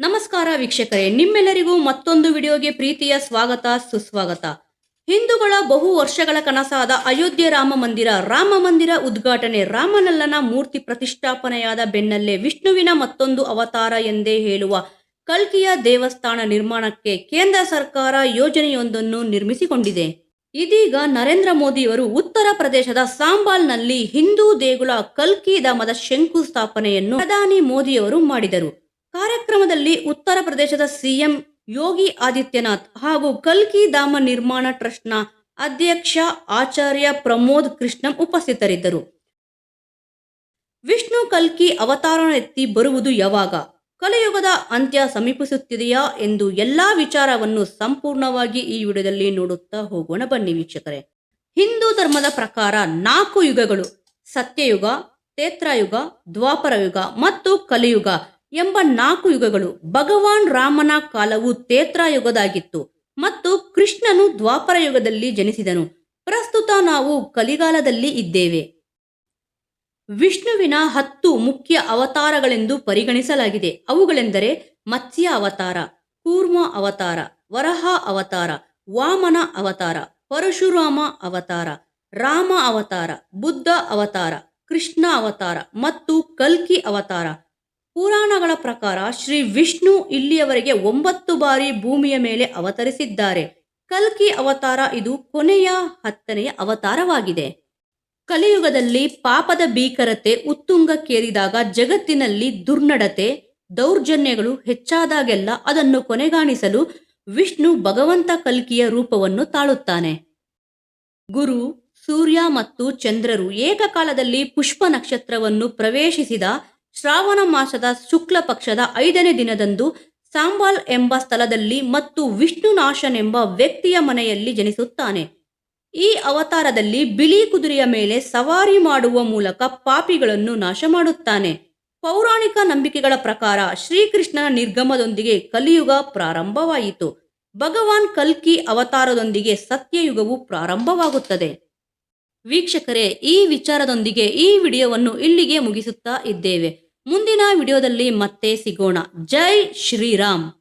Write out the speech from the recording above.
ನಮಸ್ಕಾರ ವೀಕ್ಷಕರೇ, ನಿಮ್ಮೆಲ್ಲರಿಗೂ ಮತ್ತೊಂದು ವಿಡಿಯೋಗೆ ಪ್ರೀತಿಯ ಸ್ವಾಗತ, ಸುಸ್ವಾಗತ. ಹಿಂದೂಗಳ ಬಹು ವರ್ಷಗಳ ಕನಸಾದ ಅಯೋಧ್ಯೆ ರಾಮ ಮಂದಿರ ರಾಮ ಮಂದಿರ ಉದ್ಘಾಟನೆ ರಾಮನಲ್ಲನ ಮೂರ್ತಿ ಪ್ರತಿಷ್ಠಾಪನೆಯಾದ ಬೆನ್ನಲ್ಲೇ ವಿಷ್ಣುವಿನ ಮತ್ತೊಂದು ಅವತಾರ ಎಂದೇ ಹೇಳುವ ಕಲ್ಕಿಯ ದೇವಸ್ಥಾನ ನಿರ್ಮಾಣಕ್ಕೆ ಕೇಂದ್ರ ಸರ್ಕಾರ ಯೋಜನೆಯೊಂದನ್ನು ನಿರ್ಮಿಸಿಕೊಂಡಿದೆ. ಇದೀಗ ನರೇಂದ್ರ ಮೋದಿಯವರು ಉತ್ತರ ಪ್ರದೇಶದ ಸಾಂಬಾಲ್ನಲ್ಲಿ ಹಿಂದೂ ದೇಗುಲ ಕಲ್ಕಿ ಧಾಮದ ಶಂಕುಸ್ಥಾಪನೆಯನ್ನು ಪ್ರಧಾನಿ ಮೋದಿಯವರು ಮಾಡಿದರು. ಕಾರ್ಯಕ್ರಮದಲ್ಲಿ ಉತ್ತರ ಪ್ರದೇಶದ ಸಿಎಂ ಯೋಗಿ ಆದಿತ್ಯನಾಥ್ ಹಾಗೂ ಕಲ್ಕಿ ಧಾಮ ನಿರ್ಮಾಣ ಟ್ರಸ್ಟ್ನ ಅಧ್ಯಕ್ಷ ಆಚಾರ್ಯ ಪ್ರಮೋದ್ ಕೃಷ್ಣಂ ಉಪಸ್ಥಿತರಿದ್ದರು. ವಿಷ್ಣು ಕಲ್ಕಿ ಅವತಾರ ಎತ್ತಿ ಬರುವುದು ಯಾವಾಗ? ಕಲಿಯುಗದ ಅಂತ್ಯ ಸಮೀಪಿಸುತ್ತಿದೆಯಾ ಎಂದು ಎಲ್ಲಾ ವಿಚಾರವನ್ನು ಸಂಪೂರ್ಣವಾಗಿ ಈ ವಿಡಿಯೋದಲ್ಲಿ ನೋಡುತ್ತಾ ಹೋಗೋಣ ಬನ್ನಿ ವೀಕ್ಷಕರೇ. ಹಿಂದೂ ಧರ್ಮದ ಪ್ರಕಾರ ನಾಲ್ಕು ಯುಗಗಳು ಸತ್ಯಯುಗ ತೇತ್ರಯುಗ ದ್ವಾಪರಯುಗ ಮತ್ತು ಕಲಿಯುಗ. ಎಂಬ ನಾಲ್ಕು ಯುಗಗಳು ಭಗವಾನ್ ರಾಮನ ಕಾಲವು ತೇತ್ರಯುಗದಾಗಿತ್ತು ಮತ್ತು ಕೃಷ್ಣನು ದ್ವಾಪರ ಯುಗದಲ್ಲಿ ಜನಿಸಿದನು. ಪ್ರಸ್ತುತ ನಾವು ಕಲಿಗಾಲದಲ್ಲಿ ಇದ್ದೇವೆ. ವಿಷ್ಣುವಿನ ಹತ್ತು ಮುಖ್ಯ ಅವತಾರಗಳೆಂದು ಪರಿಗಣಿಸಲಾಗಿದೆ. ಅವುಗಳೆಂದರೆ ಮತ್ಸ್ಯ ಅವತಾರ, ಕೂರ್ಮ ಅವತಾರ, ವರಹ ಅವತಾರ, ವಾಮನ ಅವತಾರ, ಪರಶುರಾಮ ಅವತಾರ, ರಾಮ ಅವತಾರ, ಬುದ್ಧ ಅವತಾರ, ಕೃಷ್ಣ ಅವತಾರ ಮತ್ತು ಕಲ್ಕಿ ಅವತಾರ. ಪುರಾಣಗಳ ಪ್ರಕಾರ ಶ್ರೀ ವಿಷ್ಣು ಇಲ್ಲಿಯವರೆಗೆ ಒಂಬತ್ತು ಬಾರಿ ಭೂಮಿಯ ಮೇಲೆ ಅವತರಿಸಿದ್ದಾರೆ. ಕಲ್ಕಿ ಅವತಾರ ಇದು ಕೊನೆಯ ಹತ್ತನೆಯ ಅವತಾರವಾಗಿದೆ. ಕಲಿಯುಗದಲ್ಲಿ ಪಾಪದ ಭೀಕರತೆ, ಉತ್ತುಂಗಕ್ಕೇರಿದಾಗ ಜಗತ್ತಿನಲ್ಲಿ ದುರ್ನಡತೆ, ದೌರ್ಜನ್ಯಗಳು ಹೆಚ್ಚಾದಾಗೆಲ್ಲ ಅದನ್ನು ಕೊನೆಗಾಣಿಸಲು ವಿಷ್ಣು ಭಗವಂತ ಕಲ್ಕಿಯ ರೂಪವನ್ನು ತಾಳುತ್ತಾನೆ. ಗುರು, ಸೂರ್ಯ ಮತ್ತು ಚಂದ್ರರು ಏಕಕಾಲದಲ್ಲಿ ಪುಷ್ಪ ನಕ್ಷತ್ರವನ್ನು ಪ್ರವೇಶಿಸಿದ ಶ್ರಾವಣ ಮಾಸದ ಶುಕ್ಲ ಪಕ್ಷದ ಐದನೇ ದಿನದಂದು ಸಾಂಬಾಲ್ ಎಂಬ ಸ್ಥಳದಲ್ಲಿ ಮತ್ತು ವಿಷ್ಣುನಾಶನೆಂಬ ವ್ಯಕ್ತಿಯ ಮನೆಯಲ್ಲಿ ಜನಿಸುತ್ತಾನೆ. ಈ ಅವತಾರದಲ್ಲಿ ಬಿಳಿ ಕುದುರೆಯ ಮೇಲೆ ಸವಾರಿ ಮಾಡುವ ಮೂಲಕ ಪಾಪಿಗಳನ್ನು ನಾಶ ಮಾಡುತ್ತಾನೆ. ಪೌರಾಣಿಕ ನಂಬಿಕೆಗಳ ಪ್ರಕಾರ ಶ್ರೀಕೃಷ್ಣನ ನಿರ್ಗಮದೊಂದಿಗೆ ಕಲಿಯುಗ ಪ್ರಾರಂಭವಾಯಿತು. ಭಗವಾನ್ ಕಲ್ಕಿ ಅವತಾರದೊಂದಿಗೆ ಸತ್ಯಯುಗವು ಪ್ರಾರಂಭವಾಗುತ್ತದೆ. ವೀಕ್ಷಕರೇ ಈ ವಿಚಾರದೊಂದಿಗೆ ಈ ವಿಡಿಯೋವನ್ನು ಇಲ್ಲಿಗೆ ಮುಗಿಸುತ್ತಾ ಇದ್ದೇವೆ. ಮುಂದಿನ ವಿಡಿಯೋದಲ್ಲಿ ಮತ್ತೆ ಸಿಗೋಣ. ಜೈ ಶ್ರೀರಾಮ್.